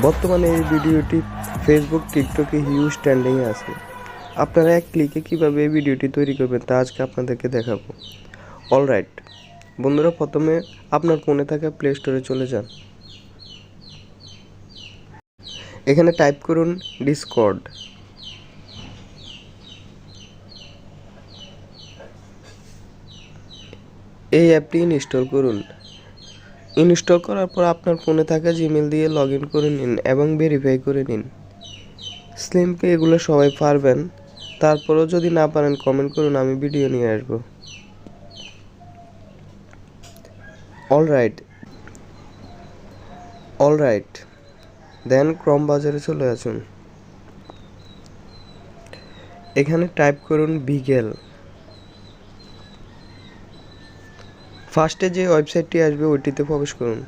বর্তমানে এই ভিডিওটি ফেসবুক টিকটকে হিউজ ট্রেন্ডিংয়ে আছে। আপনারা এক ক্লিকে কীভাবে এই ভিডিওটি তৈরি করবেন তা আজকে আপনাদেরকে দেখাবো। অলরাইট বন্ধুরা প্রথমে আপনার ফোনে থাকা প্লে স্টোরে চলে যান। এখানে টাইপ করুন ডিসকর্ড এই অ্যাপটি ইনস্টল করুন। ইনস্টল করার পর আপনার ফোনে থাকা জিমেল দিয়ে লগ ইন করে নিন এবং ভেরিফাই করে নিন। স্লিমপে এগুলো সবাই পারবেন। তারপরেও যদি না পারেন কমেন্ট করুন, আমি ভিডিও নিয়ে আসব। All right all right then ক্রম বাজারে চলে আসুন। এখানে টাইপ করুন বিগেল ফার্স্টে যে ওয়েবসাইটটি আসবে, ওইটিতে প্রবেশ করুন।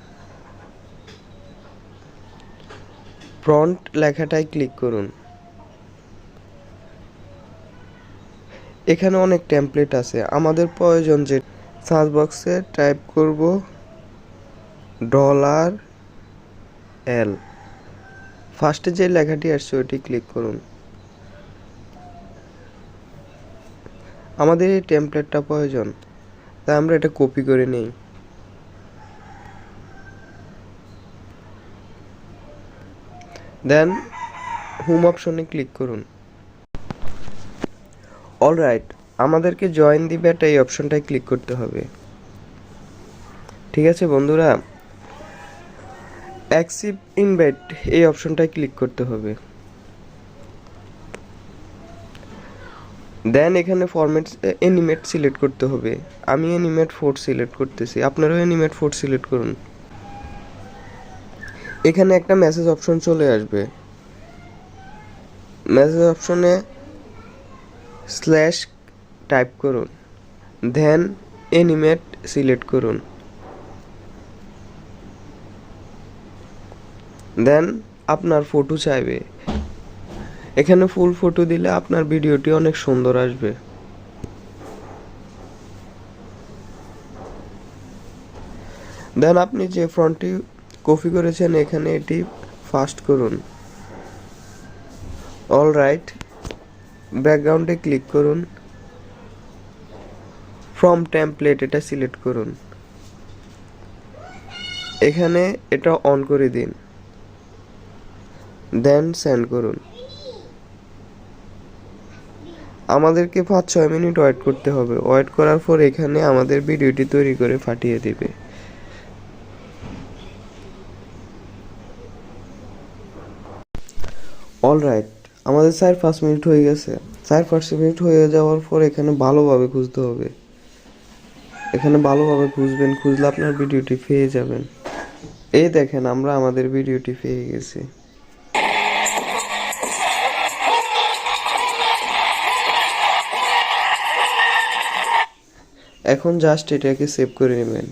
ফ্রন্ট লেখাটায় ক্লিক করুন। এখানে অনেক টেমপ্লেট আছে। আমাদের প্রয়োজন যে সার্চ বক্সে টাইপ করব ডলার এল ফার্স্টে যে লেখাটি আসছে, ওইটি ক্লিক করুন। আমাদের এই টেমপ্লেটটা প্রয়োজন। তাই আমরা এটা কপি করে নেই। দেন হোম অপশনে ক্লিক করুন। অলরাইট আমাদেরকে জয়েন দি ব্যাট এই অপশনটায় ক্লিক করতে হবে। ঠিক আছে বন্ধুরা? অ্যাক্সিভ ইনভাইট এই অপশনটায় ক্লিক করতে হবে। দেন এখানে ফরম্যাট এনিমেট সিলেক্ট করতে হবে। আমি এনিমেট ফোর সিলেক্ট করতেছি। আপনারাও এনিমেট ফোর সিলেক্ট করুন। এখানে একটা মেসেজ অপশন চলে আসবে। মেসেজ অপশনে স্ল্যাশ টাইপ করুন। দেন এনিমেট সিলেক্ট করুন। দেন আপনার ফটো চাইবে। এখানে ফুল ফটো দিলে আপনার ভিডিওটি অনেক সুন্দর আসবে। দেন আপনি যে ফ্রন্টটি কপি করেছেন, এখানে এটি ফাস্ট করুন। অল রাইট ব্যাকগ্রাউন্ডে ক্লিক করুন। ফ্রম টেমপ্লেট এটা সিলেক্ট করুন। এখানে এটা অন করে দিন। দেন সেন্ড করুন। আমাদেরকে পাঁচ, ছয় মিনিট ওয়েট করতে হবে। ওয়েট করার পর এখানে আমাদের ভিডিওটি তৈরি করে পাঠিয়ে দিবে। অল রাইট আমাদের চার, পাঁচ মিনিট হয়ে গেছে। চার, পাঁচ মিনিট হয়ে যাওয়ার পর এখানে ভালোভাবে খুঁজতে হবে। এখানে ভালোভাবে খুঁজবেন, খুঁজলে আপনার ভিডিওটি পেয়ে যাবেন। এই দেখেন, আমরা আমাদের ভিডিওটি পেয়ে গেছি। এখন জাস্ট এটাকে সেভ করে নেবেন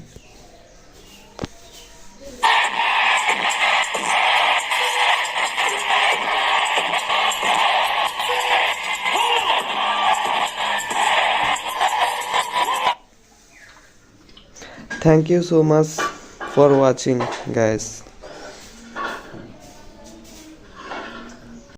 Thank you so much for watching guys.